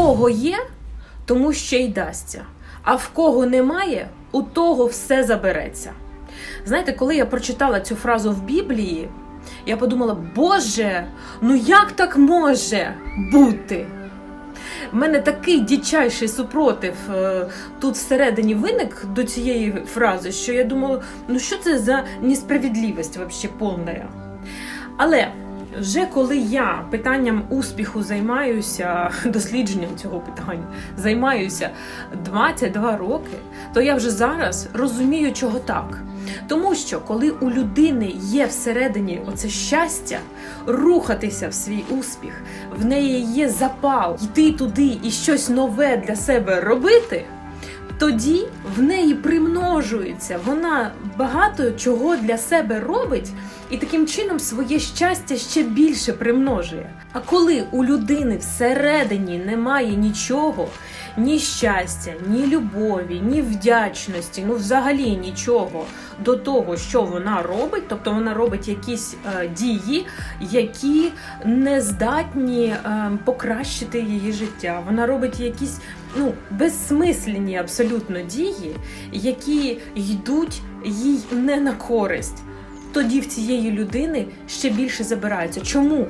кого є, тому ще й дасться. А в кого немає, у того все забереться. Знаєте, коли я прочитала цю фразу в Біблії, я подумала: Боже, ну як так може бути? У мене такий дичайший супротив е, тут всередині виник до цієї фрази, що я думала, ну що це за несправедливість вообще повна. Але вже коли я питанням успіху займаюся, дослідженням цього питання, займаюся 22 роки, то я вже зараз розумію, чого так. Тому що коли у людини є всередині оце щастя, рухатися в свій успіх, в неї є запал йти туди і щось нове для себе робити. Тоді в неї примножується, вона багато чого для себе робить і таким чином своє щастя ще більше примножує. А коли у людини всередині немає нічого, ні щастя, ні любові, ні вдячності, ну взагалі нічого до того, що вона робить, тобто вона робить якісь е, дії, які не здатні е, покращити її життя. Вона робить якісь ну, безсмислені абсолютно дії, які йдуть їй не на користь. Тоді в цієї людини ще більше забирається. Чому?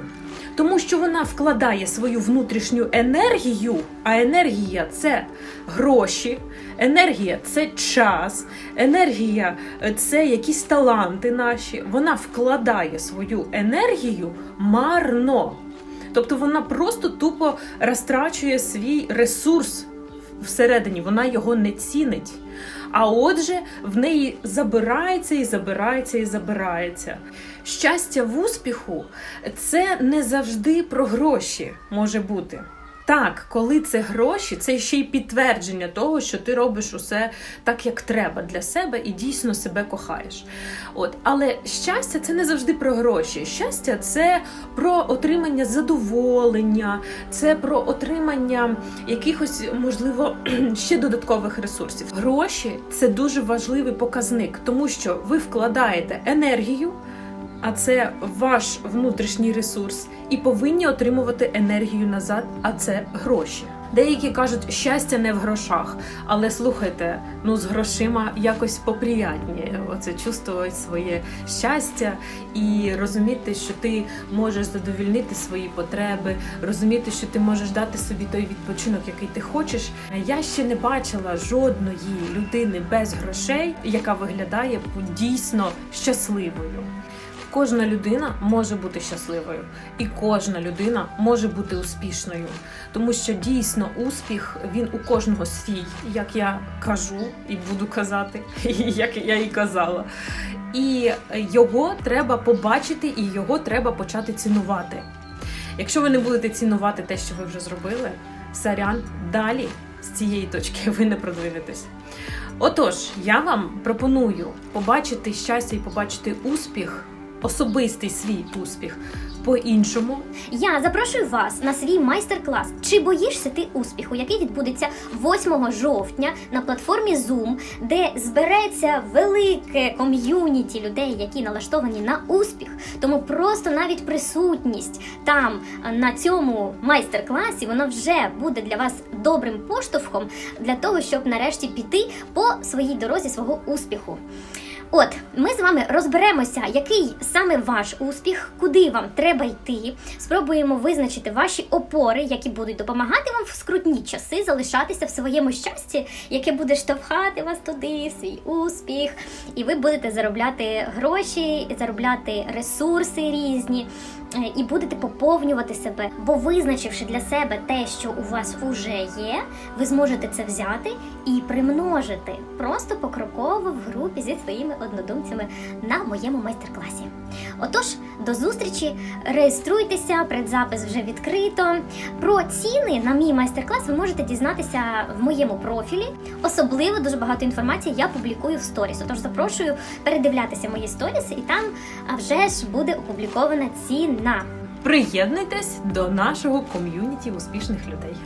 Тому що вона вкладає свою внутрішню енергію, а енергія це гроші, енергія це час, енергія це якісь таланти наші. Вона вкладає свою енергію марно. Тобто вона просто тупо розтрачує свій ресурс всередині, вона його не цінить. А отже, в неї забирається і забирається і забирається. Щастя в успіху це не завжди про гроші може бути. Так, коли це гроші, це ще й підтвердження того, що ти робиш усе так, як треба для себе і дійсно себе кохаєш. От, але щастя це не завжди про гроші. Щастя це про отримання задоволення, це про отримання якихось, можливо, ще додаткових ресурсів. Гроші це дуже важливий показник, тому що ви вкладаєте енергію а це ваш внутрішній ресурс, і повинні отримувати енергію назад, а це гроші. Деякі кажуть, щастя не в грошах, але слухайте, ну з грошима якось поприятніше. Оце чувствувати своє щастя і розуміти, що ти можеш задовільнити свої потреби, розуміти, що ти можеш дати собі той відпочинок, який ти хочеш. Я ще не бачила жодної людини без грошей, яка виглядає дійсно щасливою. Кожна людина може бути щасливою, і кожна людина може бути успішною, тому що дійсно успіх він у кожного свій, як я кажу і буду казати, як я і казала. І його треба побачити, і його треба почати цінувати. Якщо ви не будете цінувати те, що ви вже зробили, сорян, далі з цієї точки ви не продвинетесь. Отож, я вам пропоную побачити щастя і побачити успіх особистий свій успіх по-іншому. Я запрошую вас на свій майстер-клас. Чи боїшся ти успіху, який відбудеться 8 жовтня на платформі Zoom, де збереться велике ком'юніті людей, які налаштовані на успіх. Тому просто навіть присутність там на цьому майстер-класі воно вже буде для вас добрим поштовхом для того, щоб нарешті піти по своїй дорозі свого успіху. От ми з вами розберемося, який саме ваш успіх, куди вам треба йти. Спробуємо визначити ваші опори, які будуть допомагати вам в скрутні часи залишатися в своєму щасті, яке буде штовхати вас туди, свій успіх, і ви будете заробляти гроші, заробляти ресурси різні. Е, і будете поповнювати себе, бо визначивши для себе те, що у вас уже є, ви зможете це взяти і примножити просто покроково в групі зі своїми однодумцями на моєму майстер-класі. Отож, до зустрічі, реєструйтеся, предзапис вже відкрито. Про ціни на мій майстер-клас ви можете дізнатися в моєму профілі. Особливо дуже багато інформації я публікую в сторіс. Тож запрошую передивлятися мої сторіси, і там вже ж буде опублікована ціна. Приєднуйтесь до нашого ком'юніті успішних людей.